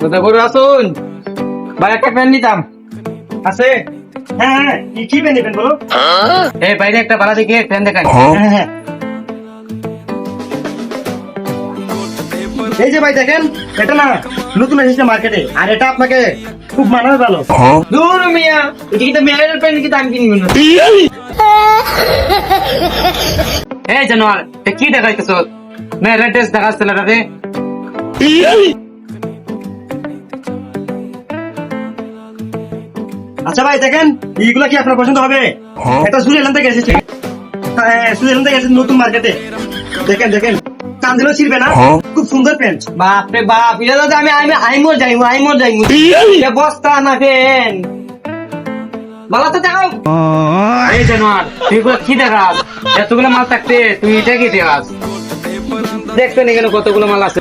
কোথায় করে আসুন? ভাই একটা প্যান্ট নিতাম। আছে? হ্যাঁ হ্যাঁ কি কি নেবেন বলো এই বাইরে একটা ভাড়া দেখে প্যান্ট দেখান হ্যাঁ। হ্যাঁ এই যে ভাই দেখেন এটা না নতুন এসেছে মার্কেটে আর এটা আপনাকে খুব মানাবে ভালো। দূর মিয়া। এটা কিন্তু মেয়ের প্যান্ট কিন্তু আমি কিনবো না? এই জানোয়ার কি দেখাইতেছ? মেয়ের ড্রেস দেখাচ্ছে ছেলেটাতে আচ্ছা ভাই দেখেন এইগুলা কি আপনার পছন্দ হবে? এটা সুইজারল্যান্ড থেকে এসেছে। হ্যাঁ সুইজারল্যান্ড থেকে এসেছে নতুন মার্কেটে দেখেন দেখেন কান দিলেও ছিড়বে না। খুব সুন্দর প্যান্ট বাপ রে বাপ এটা তো আমি আমি আইমো যাইমু আইমো যাইমু। বস্তা না ফেন ভালো তো দেখাও। এই জানোয়ার তুই এগুলো কি দেখাস? এতগুলো মাল থাকতে তুই এটা কি দেখাস? দেখতে নি কেন কতগুলো মাল আছে।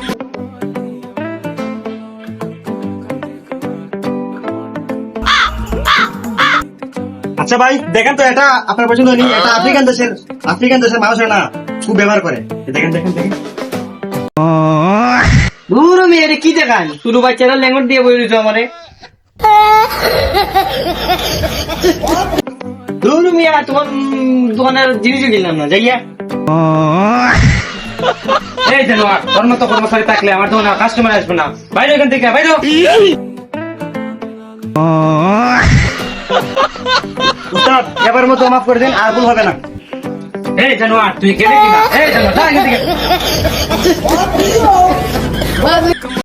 আচ্ছা ভাই, দেখেন তো এটা আপনার পছন্দ হয়নি, এটা আফ্রিকান দেশের আফ্রিকান দেশের মানুষের না, খুব ব্যবহার করে। দেখেন দেখেন দেখেন। দূর মেয়ে কি দেখান? তুলু বাচ্চারা ল্যাঙ্গুট দিয়ে বই দিত আমারে। দূর মিয়া, তোমার দোকানের জিনিস কিনলাম না, যাইয়া। এই জানোয়ার তোর মতো কর্মচারী থাকলে আমার দোকানে কাস্টমার আসবে না। বাইরে এখান থেকে, বাইরে। এবার মতো মাফ করে দেন আর ভুল হবে না। এই জানোয়ার তুই কেটে কিনা? এই জানোয়ার